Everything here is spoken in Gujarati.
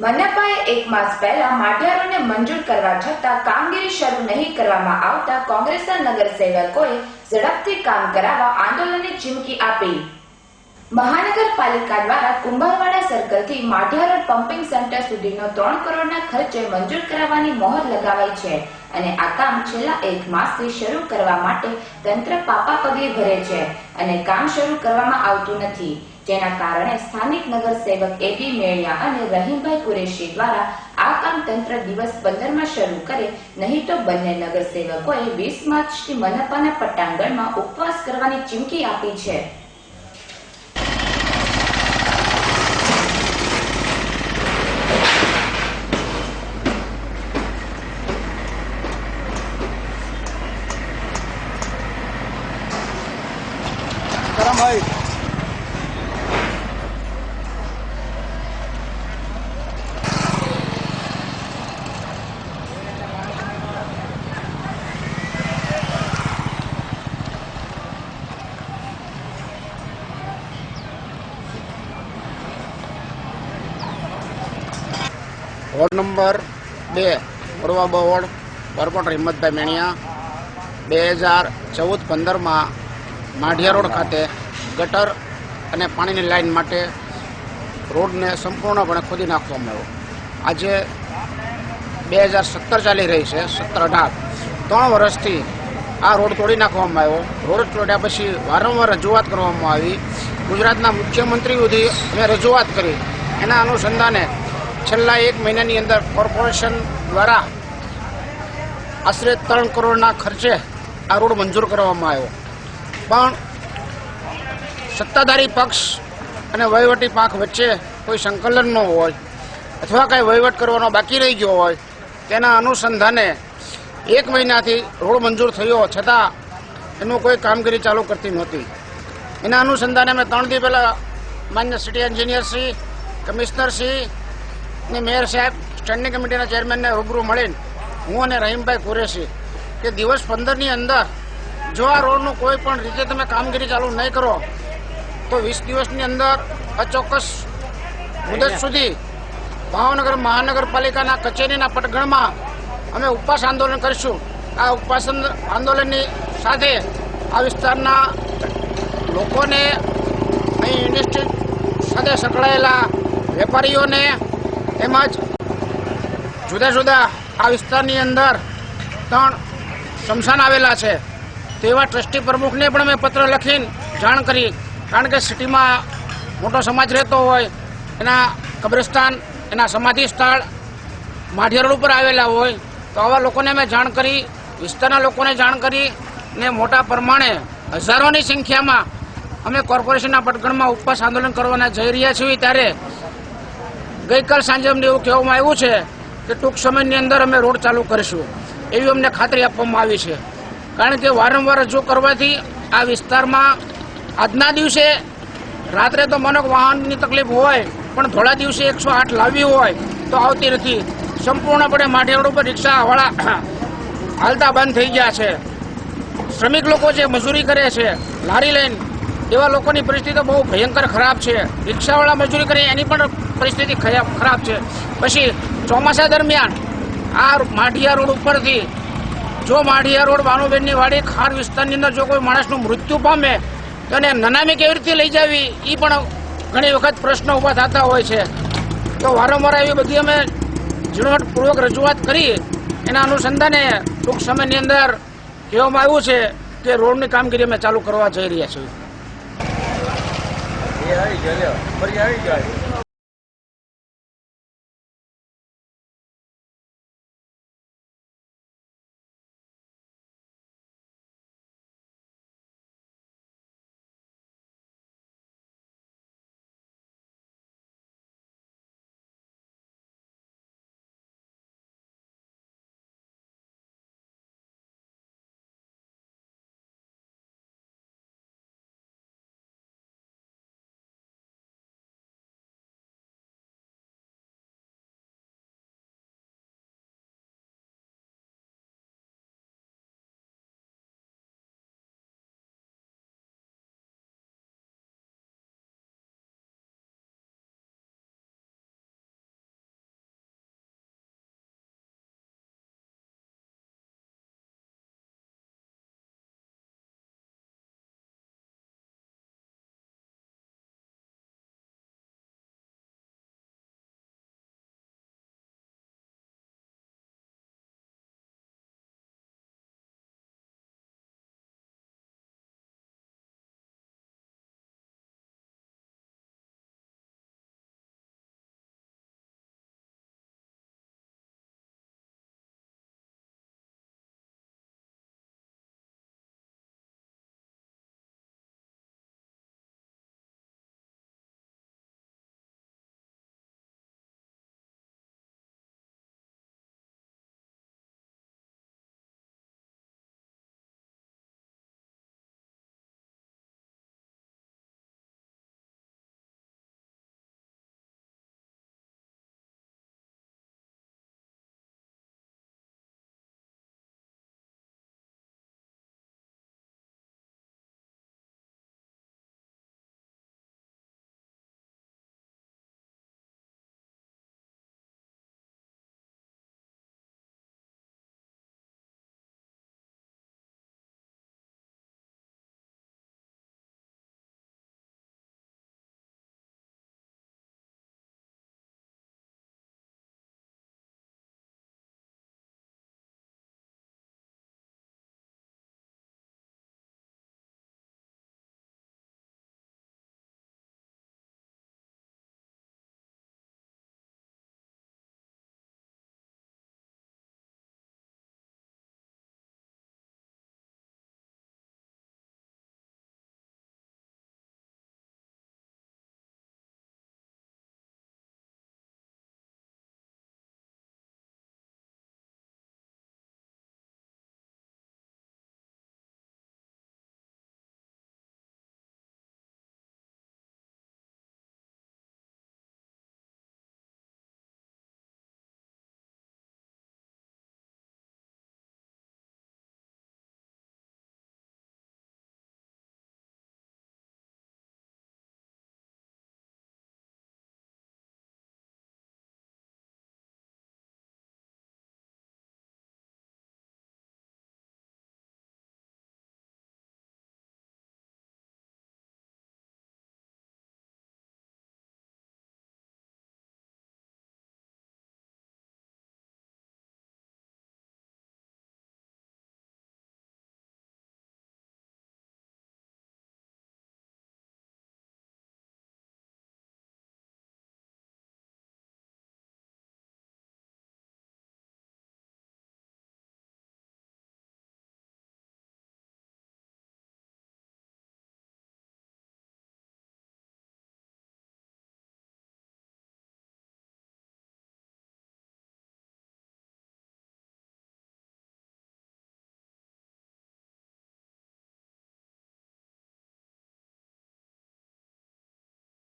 મનપાએ એક માસ પહેલા માટિયારોને મંજૂર કરવા છતાં કામગીરી શરૂ નહીં કરવામાં આવતા કોંગ્રેસના નગરસેવકોએ ઝડપથી કામ કરાવવા આંદોલનની ચીમકી આપી. મહાનગરપાલિકા દ્વારા કુંભારવાડા સર્કલથી માઢિયા પમ્પિંગ સેન્ટર સુધીનો ત્રણ કરોડના ખર્ચે મંજૂર કરાવવાની મોહર લગાવાઈ છે અને આ કામ છેલ્લા એક માસથી શરૂ કરવા માટે તંત્ર પાપા પગે ભરે છે અને કામ શરૂ કરવામાં આવતું નથી. જેના કારણે સ્થાનિક નગરસેવક એબી મેળિયા અને રહીમભાઈ કુરેશી દ્વારા આ કામ તંત્ર દિવસ પંદરમાં શરૂ કરે, નહીં તો બંને નગરસેવકોએ વીસ માર્ચથી મનપાના પટ્ટાંગણમાં ઉપવાસ કરવાની ચીમકી આપી છે. નંબર બે પૂર્વ બોર્ડ વરકોટ હિંમતભાઈ મેણિયા બે હજાર ચૌદ પંદરમાં માઢિયા રોડ ખાતે ગટર અને પાણીની લાઈન માટે રોડને સંપૂર્ણપણે ખોદી નાખવામાં આવ્યો. આજે બે હજાર સત્તર ચાલી રહી છે, સત્તર અઢાર. ત્રણ વર્ષથી આ રોડ તોડી નાખવામાં આવ્યો. રોડ તોડ્યા પછી વારંવાર રજૂઆત કરવામાં આવી. ગુજરાતના મુખ્યમંત્રી સુધી અમે રજૂઆત કરી. એના અનુસંધાને છેલ્લા એક મહિનાની અંદર કોર્પોરેશન દ્વારા આશરે ત્રણ કરોડના ખર્ચે આ રોડ મંજૂર કરવામાં આવ્યો. પણ સત્તાધારી પક્ષ અને વહીવટી પાંખ વચ્ચે કોઈ સંકલન ન હોય અથવા કાંઈ વહીવટ કરવાનો બાકી રહી ગયો હોય, તેના અનુસંધાને એક મહિનાથી રોડ મંજૂર થયો છતાં એનું કોઈ કામગીરી ચાલુ કરતી નહોતી. એના અનુસંધાને અમે ત્રણ દી પહેલાં માન્ય સિટી એન્જિનિયરશ્રી કમિશનરશ્રી ને મેયર સાહેબ સ્ટેન્ડિંગ કમિટીના ચેરમેનને રૂબરૂ મળીને હું અને રહીમભાઈ કુરેશી કે દિવસ પંદરની અંદર જો આ રોડનું કોઈ પણ રીતે તમે કામગીરી ચાલુ નહીં કરો તો વીસ દિવસની અંદર અચોક્કસ મુદત સુધી ભાવનગર મહાનગરપાલિકાના કચેરીના પટગણમાં અમે ઉપવાસ આંદોલન કરીશું. આ ઉપવાસ આંદોલનની સાથે આ વિસ્તારના લોકોને અહીં ઇન્ડસ્ટ્રી સાથે સંકળાયેલા વેપારીઓને તેમજ જુદા જુદા આ વિસ્તારની અંદર ત્રણ સ્મશાન આવેલા છે. તેવા ટ્રસ્ટી પ્રમુખને પણ મેં પત્ર લખીને જાણ કરી. કારણ કે સિટીમાં મોટો સમાજ રહેતો હોય, એના કબ્રસ્તાન, એના સમાધિ સ્થળ માઢિયા રોડ ઉપર આવેલા હોય, તો આવા લોકોને મેં જાણ કરી, વિસ્તારના લોકોને જાણ કરી, ને મોટા પ્રમાણે હજારોની સંખ્યામાં અમે કોર્પોરેશનના પટગણમાં ઉપવાસ આંદોલન કરવાના જઈ રહ્યા છીએ ત્યારે ગઈકાલ સાંજે અમને એવું કહેવામાં આવ્યું છે કે ટૂંક સમયની અંદર અમે રોડ ચાલુ કરીશું. એવી અમને ખાતરી આપવામાં આવી છે. કારણ કે વારંવાર રજૂ કરવાથી આ વિસ્તારમાં આજના દિવસે રાત્રે તો મને વાહનની તકલીફ હોય, પણ થોડા દિવસે એકસો આઠ લાવવી હોય, તો આવતી નથી. સંપૂર્ણપણે માઢિયા રોડ ઉપર રિક્ષાવાળા હાલતા બંધ થઈ ગયા છે. શ્રમિક લોકો જે મજૂરી કરે છે, લારી લઈને એવા લોકોની પરિસ્થિતિ બહુ ભયંકર ખરાબ છે. રિક્ષાવાળા મજૂરી કરે, એની પણ પરિસ્થિતિ ખરાબ છે. પછી ચોમાસા દરમિયાન આ માઢિયા રોડ ઉપરથી જો માઢિયા રોડ ભાનુબેનની વાડી ખાર વિસ્તારની અંદર જો કોઈ માણસનું મૃત્યુ પામે, તો એને નનામી કેવી રીતે લઈ જાવી? એ પણ ઘણી વખત પ્રશ્નો ઊભા થતા હોય છે. તો વારંવાર એવી બધી અમે ઝીણવટપૂર્વક રજૂઆત કરી. એના અનુસંધાને ટૂંક સમયની અંદર કહેવામાં આવ્યું છે કે રોડની કામગીરી અમે ચાલુ કરવા જઈ રહ્યા છીએ. એ આવી ગયા ફરી આવી ગયા.